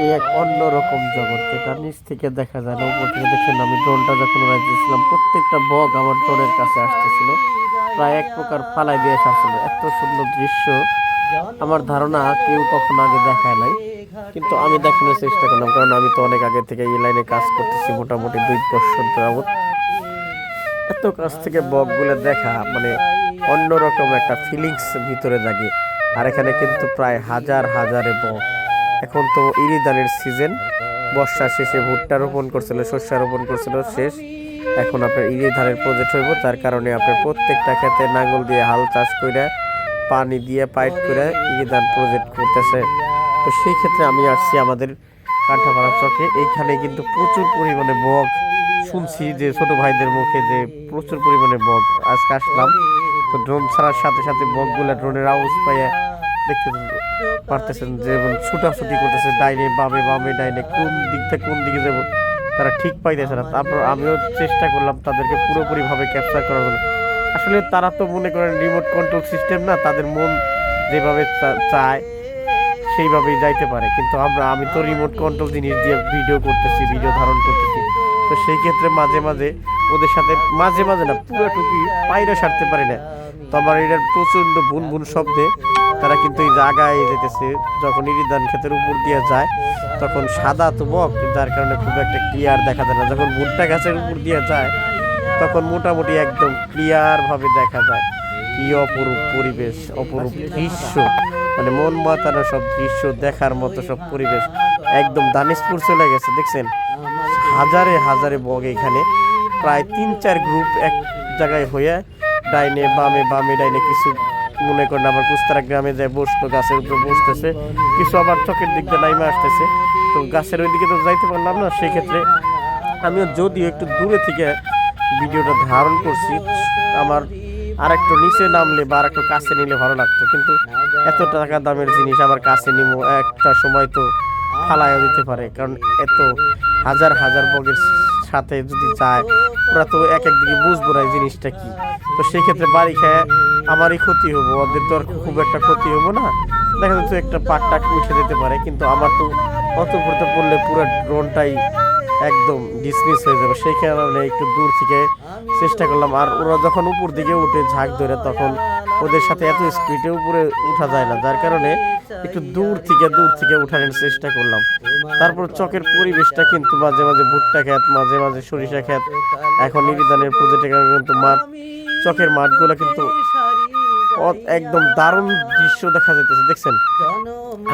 এই এক অন্যরকম জগৎ যেটা নিচ থেকে দেখা যায় না, উপর থেকে দেখেন আমি ড্রোনটা যখন উড়াইতেছিলাম প্রত্যেকটা বগ আমার ড্রোনের কাছে আসতেছিল। প্রায় এক প্রকার ফালাই দিয়ে আসছিল। এত সুন্দর দৃশ্য। আমার ধারণা কেউ কখনো আগে দেখায় নাই। কিন্তু আমি দেখানোর চেষ্টা করলাম, কারণ আমি তো অনেক আগে থেকে এই লাইনে কাজ করতেছি, মোটামুটি দুই বছর যাবত এত কাছ থেকে বকগুলো দেখা মানে অন্যরকম একটা ফিলিংস ভিতরে জাগে। আর এখানে কিন্তু প্রায় হাজার হাজারে বক এখন তো ইরি ধানের সিজন বর্ষা শেষে ভুট্টা রোপণ করছিল, শস্য রোপণ করছিল, শেষ। এখন আপনার ইরি ধানের প্রজেক্ট হইব, তার কারণে আপনার প্রত্যেকটা ক্ষেতে নাঙ্গল দিয়ে হাল চাষ করে পানি দিয়ে পাইপ করে ইরি ধান প্রজেক্ট করতেছে। তো সেই ক্ষেত্রে আমি আসছি আমাদের কাঁঠাপাড়া চকে। এইখানে কিন্তু প্রচুর পরিমাণে বক। শুনছি যে ছোট ভাইদের মুখে যে প্রচুর পরিমাণে বক। আজকে আসলাম, তো ড্রোন ছাড়ার সাথে সাথে বকগুলা ড্রোনের আওয়াজ পাইয়া দেখতে পারতেছেন যে ছুটাছুটি করতেছে ডাইনে, বামে বামে, ডাইনে, কোন দিক থেকে কোন দিকে যাব, তারা ঠিক পাইতেছে না। তারপর আমিও চেষ্টা করলাম তাদেরকে পুরোপুরিভাবে ক্যাপচার করার জন্য। আসলে তারা তো মনে করেন রিমোট কন্ট্রোল সিস্টেম না, তাদের মন যেভাবে চায়, সেইভাবেই যাইতে পারে। কিন্তু আমরা, আমি তো রিমোট কন্ট্রোল জিনিস দিয়ে ভিডিও করতেছি ভিডিও ধারণ করতেছি। তো সেই ক্ষেত্রে মাঝে মাঝে ওদের সাথে মাঝে মাঝে না পুরোটুকুই পায়রা সারতে পারি না। তো আমার এটার প্রচণ্ড বুন বুন শব্দে তারা কিন্তু এই জায়গায় যেতেছে, যখন ইরিদান ক্ষেতের উপর দিয়ে যায়, তখন সাদা তো বক যার কারণে খুব একটা ক্লিয়ার দেখা যায় না। যখন ভুট্টা গাছের উপর দিয়ে যায়, তখন মোটামুটি একদম ক্লিয়ারভাবে দেখা যায় কি অপরূপ পরিবেশ, অপরূপ দৃশ্য। মানে মন মাতানো সব দৃশ্য দেখার মতো সব পরিবেশ। একদম দানিশপুর চলে গেছে, দেখছেন? হাজারে হাজারে বগ এখানে। প্রায় তিন চার গ্রুপ এক জায়গায় হয়ে ডাইনে, বামে বামে ডাইনে কিছু মনে করেন আবার কুস্তারা গ্রামে যায়, বসল, গাছের উপরে বসতেছে। কিছু আবার চোখের দিক দিয়ে নাইমে আসতেছে। তো গাছের ওইদিকে তো যাইতে পারলাম না সেই ক্ষেত্রে আমিও যদিও একটু দূরে থেকে ভিডিওটা ধারণ করছি, আমার আর একটু নিচে নামলে বা আর একটু কাছে নিলে ভালো লাগতো। কিন্তু এত টাকা দামের জিনিস আবার কাছে নিবো, একটা সময় তো ফালাইও দিতে পারে, কারণ এত হাজার হাজার বগের সাথে যদি চায় ওরা তো এক একদিকে বুঝব না জিনিসটা কি। তো সেই ক্ষেত্রে বাড়ি খেয়ে আমারই ক্ষতি হব, ওদের তো আর খুব একটা ক্ষতি হব না। দেখা যাচ্ছে একটা পাট টাক উঠে যেতে পারে, কিন্তু আমার তো অত উপরে পড়লে পুরো ড্রোনটাই একদম ডিসমিস হয়ে যাবে। সেই কারণে একটু দূর থেকে চেষ্টা করলাম। আর ওরা যখন উপর দিকে উঠে ঝাঁক ধরে, তখন ওদের সাথে এত স্পিডে উপরে উঠা যায় না, যার কারণে একটু দূর থেকে দূর থেকে উঠানোর চেষ্টা করলাম। তারপর চকের পরিবেশটা কিন্তু মাঝে মাঝে ভুট্টা খেত মাঝে মাঝে সরিষা খেত এখন নিবেদনের প্রজেক্টের কারণে কিন্তু মাঠ, চকের মাঠগুলো কিন্তু একদম দারুণ দৃশ্য দেখা যাইতেছে, দেখছেন?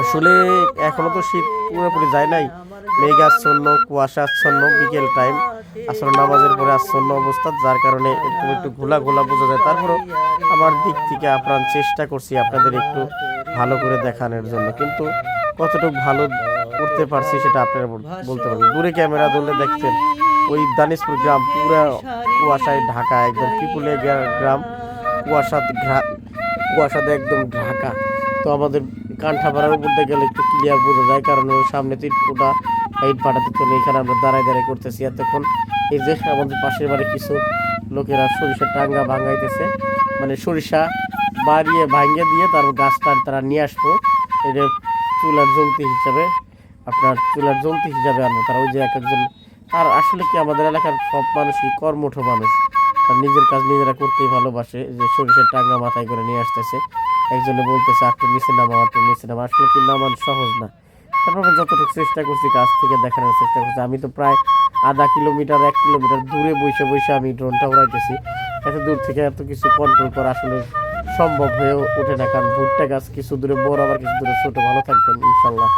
আসলে এখনও তো শীত পুরোপুরি যায় নাই। মেঘ আচ্ছন্ন কুয়াশা আচ্ছন্ন বিকেল টাইম আসলে নামাজের পরে আচ্ছন্ন অবস্থা, যার কারণে এরকম একটু ঘোলা ঘোলা বোঝা যায়। তারপরও আমার দিক থেকে আপ্রাণ চেষ্টা করছি আপনাদের একটু ভালো করে দেখানোর জন্য। কিন্তু কতটুকু ভালো করতে পারছি সেটা আপনারা বলতে পারবেন। দূরে ক্যামেরা ধরলে দেখছেন, ওই দানিশপুর গ্রাম, পুরা কুয়াশায় ঢাকা, একদম পিপুলে গ্রাম, কুয়াশা কুয়াশাতে একদম ঢাকা। তো আমাদের কান্ঠাপাড়ার উপর দিয়ে গেলে একটু ক্লিয়ার বোঝা যায়, কারণ সামনে তিনফুটা হাইট পাঠাতে তো এখানে আমরা দাঁড়ায় দাঁড়ায় করতেছি। এতক্ষণ এই যে আমাদের পাশের বাড়ি কিছু লোকেরা সরিষা টাঙ্গা ভাঙাইতেছে মানে সরিষা বাড়িয়ে ভাঙিয়ে দিয়ে তারপর গাছটা তারা নিয়ে আসব। এটা চুলার জ্বলতি হিসাবে, আপনার চুলার জ্বলতি হিসাবে আনব। তারা ওই যে এক একজন, আর আসলে কি আমাদের এলাকার সব মানুষই কর্মঠ মানুষ। আর নিজের কাজ নিজেরা করতেই ভালোবাসে, যে সরিষার টাঙ্গা মাথায় করে নিয়ে আসতেছে। একজনে বলতেছে একটু নিচে নামা একটু নিচে নামা আসলে কি নামান সহজ না। তারপর যতটুকু চেষ্টা করছি কাছ থেকে দেখানোর চেষ্টা করছি। আমি তো প্রায় আধা কিলোমিটার, এক কিলোমিটার দূরে বসে বসে আমি ড্রোনটা উড়াইতেছি। এত দূর থেকে এত কিছু কন্ট্রোল করা আসলে সম্ভব হয়ে ওঠে না, কারণ ভুট্টা গাছ কিছু দূরে, বড় আবার কিছু দূরে, ছোটো ভালো থাকবেন, ইনশাল্লাহ।